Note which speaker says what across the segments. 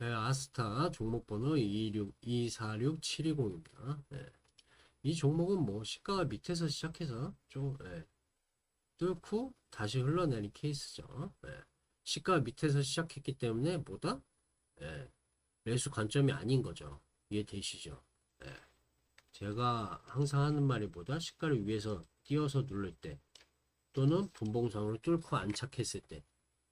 Speaker 1: 네, 아스타 종목번호 226, 246720입니다. 네. 이 종목은 뭐 시가가 밑에서 시작해서 좀 예, 뚫고 다시 흘러내린 케이스죠. 예. 시가가 밑에서 시작했기 때문에 뭐다? 예, 매수 관점이 아닌 거죠. 이해되시죠? 예. 제가 항상 하는 말이 뭐다? 시가를 위에서 띄어서 누를 때 또는 분봉상으로 뚫고 안착했을 때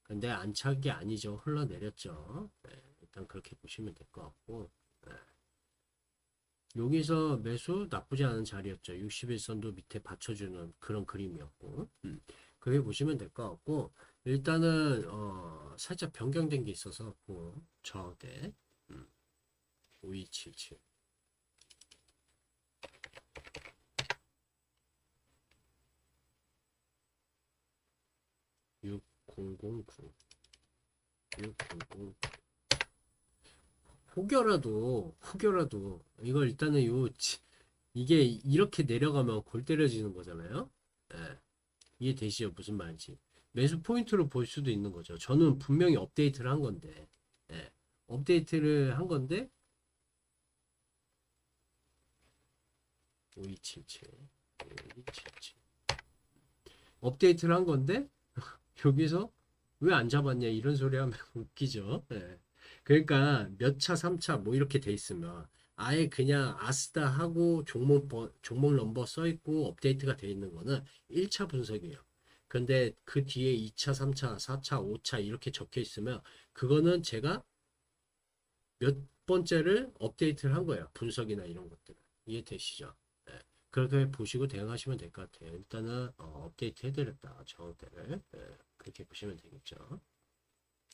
Speaker 1: 근데 안착이 아니죠. 흘러내렸죠. 예, 일단 그렇게 보시면 될 것 같고 예. 여기서 매수 나쁘지 않은 자리였죠. 61선도 밑에 받쳐주는 그런 그림이었고 음. 그렇게 보시면 될 것 같고 일단은 어, 살짝 변경된 게 있어서 그 저항대 음. 5277 6009 6009 혹여라도 혹여라도 이걸 일단은 요 치- 이게 이렇게 내려가면 골 때려지는 거잖아요. 예. 이해되시죠? 무슨 말인지. 매수 포인트로 볼 수도 있는 거죠. 저는 분명히 업데이트를 한 건데, 예. 업데이트를 한 건데, 5277, 5277. 업데이트를 한 건데, 여기서 왜 안 잡았냐 이런 소리 하면 웃기죠. 예. 그러니까 몇 차, 3차 뭐 이렇게 돼 있으면 아예 그냥 아스다 하고 종목 번- 종목 넘버 써 있고 업데이트가 돼 있는 거는 1차 분석이에요. 근데 그 뒤에 2차, 3차, 4차, 5차 이렇게 적혀 있으면 그거는 제가 몇 번째를 업데이트를 한 거예요. 분석이나 이런 것들. 이해되시죠? 예. 그렇게 보시고 대응하시면 될 것 같아요. 일단은 어, 업데이트 해드렸다. 저항대를. 예. 그렇게 보시면 되겠죠.